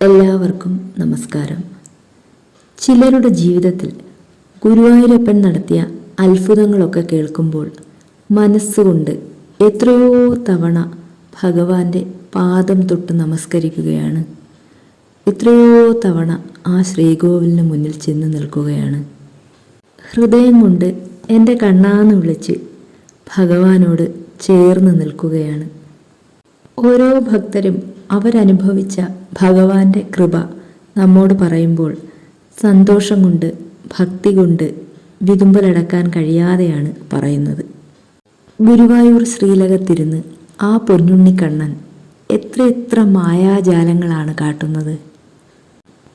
എല്ലാവർക്കും നമസ്കാരം. ചിലരുടെ ജീവിതത്തിൽ ഗുരുവായൂരപ്പൻ നടത്തിയ അത്ഭുതങ്ങളൊക്കെ കേൾക്കുമ്പോൾ മനസ്സുകൊണ്ട് എത്രയോ തവണ ഭഗവാന്റെ പാദം തൊട്ട് നമസ്കരിക്കുകയാണ് എത്രയോ തവണ ആ ശ്രീകോവിലിന് മുന്നിൽ ചെന്ന് നിൽക്കുകയാണ്. ഹൃദയം കൊണ്ട് എന്റെ കണ്ണാന്ന് വിളിച്ച് ഭഗവാനോട് ചേർന്ന് നിൽക്കുകയാണ്. ഓരോ ഭക്തരും അവരനുഭവിച്ച ഭഗവാന്റെ കൃപ നമ്മോട് പറയുമ്പോൾ സന്തോഷം കൊണ്ട് ഭക്തി കൊണ്ട് വിതുമ്പലടക്കാൻ കഴിയാതെയാണ് പറയുന്നത്. ഗുരുവായൂർ ശ്രീലകത്തിരുന്ന് ആ പൊന്നുണ്ണിക്കണ്ണൻ എത്ര എത്ര മായാജാലങ്ങളാണ് കാട്ടുന്നത്.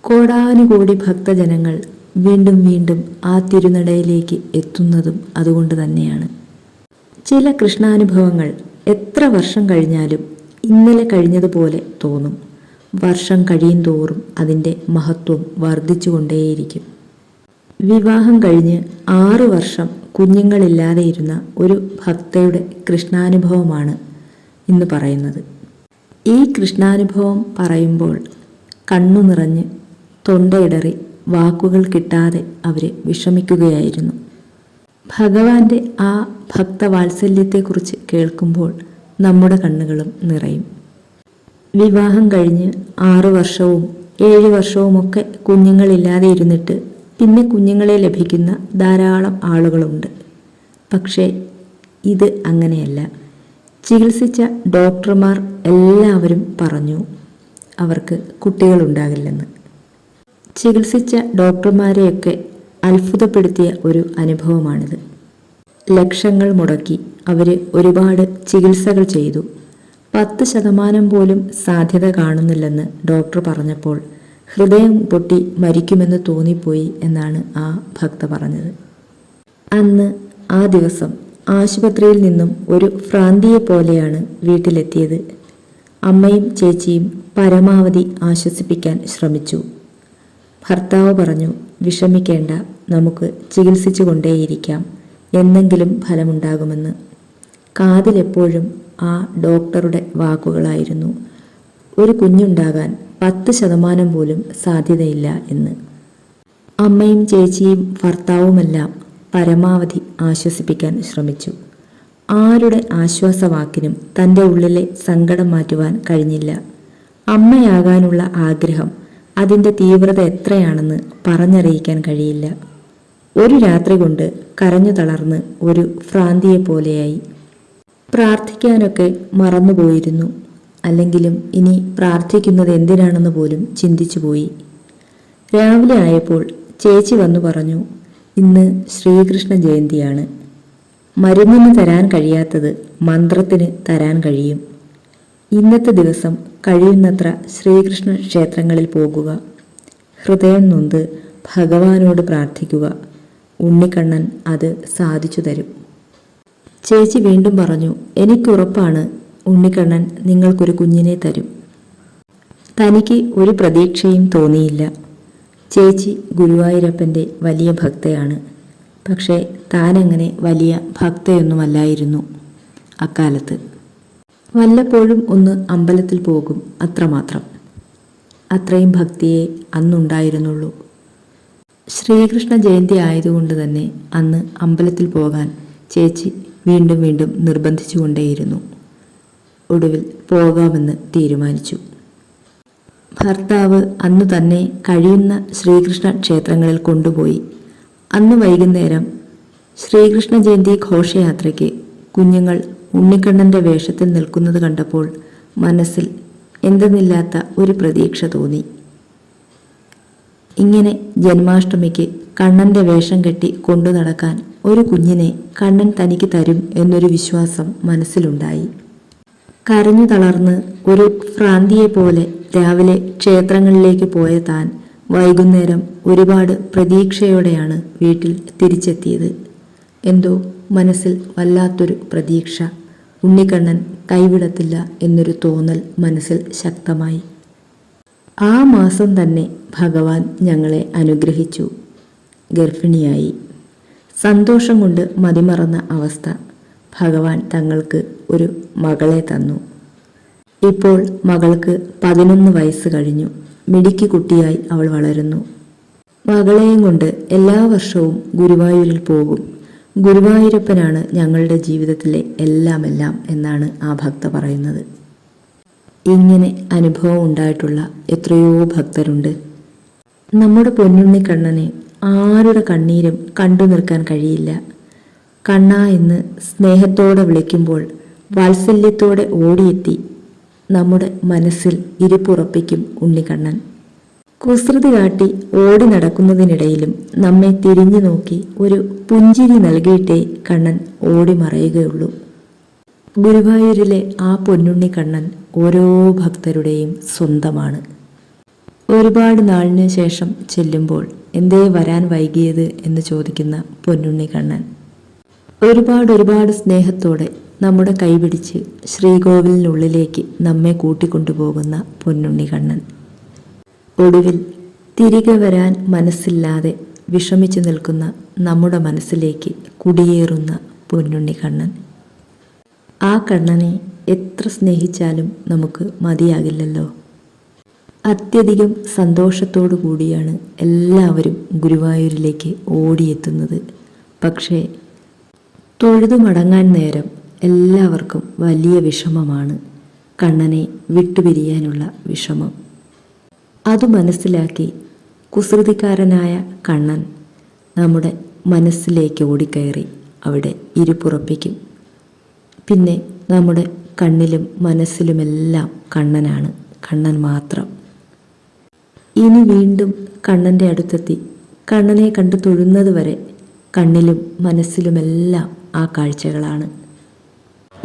കോടാനുകോടി ഭക്തജനങ്ങൾ വീണ്ടും വീണ്ടും ആ തിരുനടയിലേക്ക് എത്തുന്നതും അതുകൊണ്ട് തന്നെയാണ്. ചില കൃഷ്ണാനുഭവങ്ങൾ എത്ര വർഷം കഴിഞ്ഞാലും ഇന്നലെ കഴിഞ്ഞതുപോലെ തോന്നും. വർഷം കഴിയും തോറും അതിന്റെ മഹത്വം വർദ്ധിച്ചുകൊണ്ടേയിരിക്കും. വിവാഹം കഴിഞ്ഞ് ആറു വർഷം കുഞ്ഞുങ്ങളില്ലാതെ ഇരുന്ന ഒരു ഭക്തയുടെ കൃഷ്ണാനുഭവമാണ് ഇന്ന് പറയുന്നത്. ഈ കൃഷ്ണാനുഭവം പറയുമ്പോൾ കണ്ണു നിറഞ്ഞ് തൊണ്ടയിടറി വാക്കുകൾ കിട്ടാതെ അവരെ വിഷമിക്കുകയായിരുന്നു. ഭഗവാന്റെ ആ ഭക്തവാത്സല്യത്തെക്കുറിച്ച് കേൾക്കുമ്പോൾ നമ്മുടെ കണ്ണുകളും നിറയും. വിവാഹം കഴിഞ്ഞ് ആറു വർഷവും ഏഴ് വർഷവുമൊക്കെ കുഞ്ഞുങ്ങളില്ലാതെ ഇരുന്നിട്ട് പിന്നെ കുഞ്ഞുങ്ങളെ ലഭിക്കുന്ന ധാരാളം ആളുകളുണ്ട്. പക്ഷേ ഇത് അങ്ങനെയല്ല. ചികിത്സിച്ച ഡോക്ടർമാർ എല്ലാവരും പറഞ്ഞു അവർക്ക് കുട്ടികളുണ്ടാകില്ലെന്ന്. ചികിത്സിച്ച ഡോക്ടർമാരെയൊക്കെ അത്ഭുതപ്പെടുത്തിയ ഒരു അനുഭവമാണിത്. ലക്ഷങ്ങൾ മുടക്കി അവർ ഒരുപാട് ചികിത്സകൾ ചെയ്തു. പത്ത് ശതമാനം പോലും സാധ്യത കാണുന്നില്ലെന്ന് ഡോക്ടർ പറഞ്ഞപ്പോൾ ഹൃദയം പൊട്ടി മരിക്കുമെന്ന് തോന്നിപ്പോയി എന്നാണ് ആ ഭക്ത പറഞ്ഞത്. അന്ന് ആ ദിവസം ആശുപത്രിയിൽ നിന്നും ഒരു ഭ്രാന്തിയെ പോലെയാണ് വീട്ടിലെത്തിയത്. അമ്മയും ചേച്ചിയും പരമാവധി ആശ്വസിപ്പിക്കാൻ ശ്രമിച്ചു. ഭർത്താവ് പറഞ്ഞു വിഷമിക്കേണ്ട നമുക്ക് ചികിത്സിച്ചു കൊണ്ടേയിരിക്കാം എന്നെങ്കിലും ഫലമുണ്ടാകുമെന്ന് കാതിലെപ്പോഴും ആ ഡോക്ടറുടെ വാക്കുകളായിരുന്നു. ഒരു കുഞ്ഞുണ്ടാകാൻ പത്ത് ശതമാനം പോലും സാധ്യതയില്ല എന്ന്. അമ്മയും ചേച്ചിയും ഭർത്താവുമെല്ലാം പരമാവധി ആശ്വസിപ്പിക്കാൻ ശ്രമിച്ചു. ആരുടെ ആശ്വാസവാക്കിനും തന്റെ ഉള്ളിലെ സങ്കടം മാറ്റുവാൻ കഴിഞ്ഞില്ല. അമ്മയാകാനുള്ള ആഗ്രഹം അതിന്റെ തീവ്രത എത്രയാണെന്ന് പറഞ്ഞറിയിക്കാൻ കഴിയില്ല. ഒരു രാത്രി കൊണ്ട് കരഞ്ഞു തളർന്ന് ഒരു ഭ്രാന്തിയെ പോലെയായി. പ്രാർത്ഥിക്കാനൊക്കെ മറന്നുപോയിരുന്നു അല്ലെങ്കിലും ഇനി പ്രാർത്ഥിക്കുന്നത് എന്തിനാണെന്ന് പോലും ചിന്തിച്ചുപോയി രാവിലെ ആയപ്പോൾ ചേച്ചി വന്നു പറഞ്ഞു ഇന്ന് ശ്രീകൃഷ്ണ ജയന്തിയാണ്. മരുന്നിന് തരാൻ കഴിയാത്തത് മന്ത്രത്തിന് തരാൻ കഴിയും. ഇന്നത്തെ ദിവസം കഴിയുന്നത്ര ശ്രീകൃഷ്ണ ക്ഷേത്രങ്ങളിൽ പോകുക. ഹൃദയം നൊന്ത് ഭഗവാനോട് പ്രാർത്ഥിക്കുക. ഉണ്ണിക്കണ്ണൻ അത് സാധിച്ചു തരും. ചേച്ചി വീണ്ടും പറഞ്ഞു എനിക്കുറപ്പാണ് ഉണ്ണിക്കണ്ണൻ നിങ്ങൾക്കൊരു കുഞ്ഞിനെ തരും. തനിക്ക് ഒരു പ്രതീക്ഷയും തോന്നിയില്ല. ചേച്ചി ഗുരുവായൂരപ്പന്റെ വലിയ ഭക്തയാണ്. പക്ഷേ താനങ്ങനെ വലിയ ഭക്തയൊന്നുമല്ലായിരുന്നു അക്കാലത്ത്. വല്ലപ്പോഴും ഒന്ന് അമ്പലത്തിൽ പോകും അത്രമാത്രം. അത്രയും ഭക്തിയെ അന്നുണ്ടായിരുന്നുള്ളൂ. ശ്രീകൃഷ്ണ ജയന്തി ആയതുകൊണ്ട് തന്നെ അന്ന് അമ്പലത്തിൽ പോകാൻ ചേച്ചി വീണ്ടും വീണ്ടും നിർബന്ധിച്ചുകൊണ്ടേയിരുന്നു. ഒടുവിൽ പോകാമെന്ന് തീരുമാനിച്ചു. ഭർത്താവ് അന്നു തന്നെ കഴിയുന്ന ശ്രീകൃഷ്ണ ക്ഷേത്രങ്ങളിൽ കൊണ്ടുപോയി. അന്ന് വൈകുന്നേരം ശ്രീകൃഷ്ണ ജയന്തി ഘോഷയാത്രയ്ക്ക് കുഞ്ഞുങ്ങൾ ഉണ്ണിക്കണ്ണന്റെ വേഷത്തിൽ നിൽക്കുന്നത് കണ്ടപ്പോൾ മനസ്സിൽ എന്തെന്നില്ലാത്ത ഒരു പ്രതീക്ഷ തോന്നി. ഇങ്ങനെ ജന്മാഷ്ടമിക്ക് കണ്ണന്റെ വേഷം കെട്ടി കൊണ്ടു നടക്കാൻ ഒരു കുഞ്ഞിനെ കണ്ണൻ തനിക്ക് തരും എന്നൊരു വിശ്വാസം മനസ്സിലുണ്ടായി. കരഞ്ഞു തളർന്ന് ഒരു ഭ്രാന്തിയെ പോലെ രാവിലെ ക്ഷേത്രങ്ങളിലേക്ക് പോയ താൻ വൈകുന്നേരം ഒരുപാട് പ്രതീക്ഷയോടെയാണ് വീട്ടിൽ തിരിച്ചെത്തിയത്. എന്തോ മനസ്സിൽ വല്ലാത്തൊരു പ്രതീക്ഷ. ഉണ്ണിക്കണ്ണൻ കൈവിടത്തില്ല എന്നൊരു തോന്നൽ മനസ്സിൽ ശക്തമായി. ആ മാസം തന്നെ ഭഗവാൻ ഞങ്ങളെ അനുഗ്രഹിച്ചു. ഗർഭിണിയായി. സന്തോഷം കൊണ്ട് മതിമറന്ന അവസ്ഥ ഭഗവാൻ തങ്ങൾക്ക് ഒരു മകളെ തന്നു. ഇപ്പോൾ മകൾക്ക് പതിനൊന്ന് വയസ്സ് കഴിഞ്ഞു. മിടുക്കി കുട്ടിയായി അവൾ വളരുന്നു. മകളെയും കൊണ്ട് എല്ലാ വർഷവും ഗുരുവായൂരിൽ പോകും. ഗുരുവായൂരപ്പനാണ് ഞങ്ങളുടെ ജീവിതത്തിലെ എല്ലാമെല്ലാം എന്നാണ് ആ ഭക്ത പറയുന്നത്. ഇങ്ങനെ അനുഭവം ഉണ്ടായിട്ടുള്ള എത്രയോ ഭക്തരുണ്ട്. നമ്മുടെ പൊന്നുണ്ണിക്കണ്ണനെ ആരുടെ കണ്ണീരും കണ്ടു നിൽക്കാൻ കഴിയില്ല. കണ്ണ എന്ന് സ്നേഹത്തോടെ വിളിക്കുമ്പോൾ വാത്സല്യത്തോടെ ഓടിയെത്തി നമ്മുടെ മനസ്സിൽ ഇരിപ്പുറപ്പിക്കും ഉണ്ണിക്കണ്ണൻ കുസൃതി കാട്ടി ഓടി നടക്കുന്നതിനിടയിലും നമ്മെ തിരിഞ്ഞു നോക്കി ഒരു പുഞ്ചിരി നൽകിയിട്ടേ കണ്ണൻ ഓടി മറയുകയുള്ളൂ. ഗുരുവായൂരിലെ ആ പൊന്നുണ്ണി കണ്ണൻ ഓരോ ഭക്തരുടെയും സ്വന്തമാണ്. ഒരുപാട് നാളിന് ശേഷം ചെല്ലുമ്പോൾ എന്തേ വരാൻ വൈകിയത് എന്ന് ചോദിക്കുന്ന പൊന്നുണ്ണി കണ്ണൻ. ഒരുപാട് ഒരുപാട് സ്നേഹത്തോടെ നമ്മുടെ കൈപിടിച്ച് ശ്രീകോവിലിനുള്ളിലേക്ക് നമ്മെ കൂട്ടിക്കൊണ്ടുപോകുന്ന പൊന്നുണ്ണി കണ്ണൻ. ഒടുവിൽ തിരികെ വരാൻ മനസ്സില്ലാതെ വിഷമിച്ചു നിൽക്കുന്ന നമ്മുടെ മനസ്സിലേക്ക് കുടിയേറുന്ന പൊന്നുണ്ണി കണ്ണൻ. ആ കണ്ണനെ എത്ര സ്നേഹിച്ചാലും നമുക്ക് മതിയാകില്ലല്ലോ. അത്യധികം സന്തോഷത്തോടു കൂടിയാണ് എല്ലാവരും ഗുരുവായൂരിലേക്ക് ഓടിയെത്തുന്നത്. പക്ഷേ തൊഴുതു മടങ്ങാൻ നേരം എല്ലാവർക്കും വലിയ വിഷമമാണ് കണ്ണനെ വിട്ടുപിരിയാനുള്ള വിഷമം. അത് മനസ്സിലാക്കി കുസൃതിക്കാരനായ കണ്ണൻ നമ്മുടെ മനസ്സിലേക്ക് ഓടിക്കയറി അവിടെ ഇരുപ്പുറപ്പിക്കും പിന്നെ നമ്മുടെ കണ്ണിലും മനസ്സിലുമെല്ലാം കണ്ണനാണ് കണ്ണൻ മാത്രം. ഇനി വീണ്ടും കണ്ണന്റെ അടുത്തെത്തി. കണ്ണനെ കണ്ടു തൊഴുന്നത് വരെ കണ്ണിലും മനസ്സിലുമെല്ലാം ആ കാഴ്ചകളാണ്.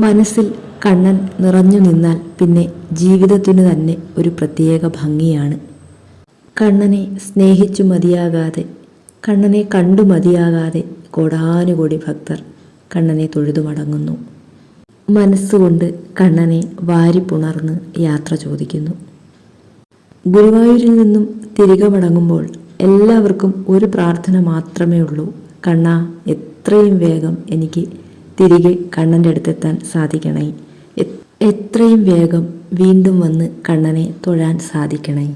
മനസ്സിൽ കണ്ണൻ നിറഞ്ഞു നിന്നാൽ പിന്നെ ജീവിതത്തിനു തന്നെ ഒരു പ്രത്യേക ഭംഗിയാണ്. കണ്ണനെ സ്നേഹിച്ചു മതിയാകാതെ കണ്ണനെ കണ്ടു മതിയാകാതെ കോടാനുകോടി ഭക്തർ കണ്ണനെ തൊഴുതു മടങ്ങുന്നു. മനസ്സുകൊണ്ട് കണ്ണനെ വാരിപ്പുണർന്ന് യാത്ര ചോദിക്കുന്നു. ഗുരുവായൂരിൽ നിന്നും തിരികെ മടങ്ങുമ്പോൾ എല്ലാവർക്കും ഒരു പ്രാർത്ഥന മാത്രമേ ഉള്ളൂ. കണ്ണ എത്രയും വേഗം എനിക്ക് തിരികെ കണ്ണന്റെ അടുത്തെത്താൻ സാധിക്കണേ. എത്രയും വേഗം വീണ്ടും വന്ന് കണ്ണനെ തൊഴാൻ സാധിക്കണേ.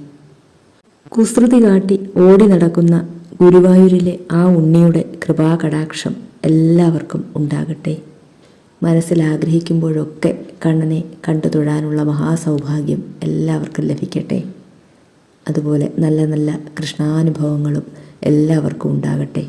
കുസൃതി കാട്ടി ഓടി നടക്കുന്ന ഗുരുവായൂരിലെ ആ ഉണ്ണിയുടെ കൃപാകടാക്ഷം എല്ലാവർക്കും ഉണ്ടാകട്ടെ. മനസ്സിൽ ആഗ്രഹിക്കുമ്പോഴൊക്കെ കണ്ണനെ കണ്ടു തൊഴാനുള്ള മഹാസൗഭാഗ്യം എല്ലാവർക്കും ലഭിക്കട്ടെ. അതുപോലെ നല്ല നല്ല കൃഷ്ണാനുഭവങ്ങളും എല്ലാവർക്കും ഉണ്ടാകട്ടെ.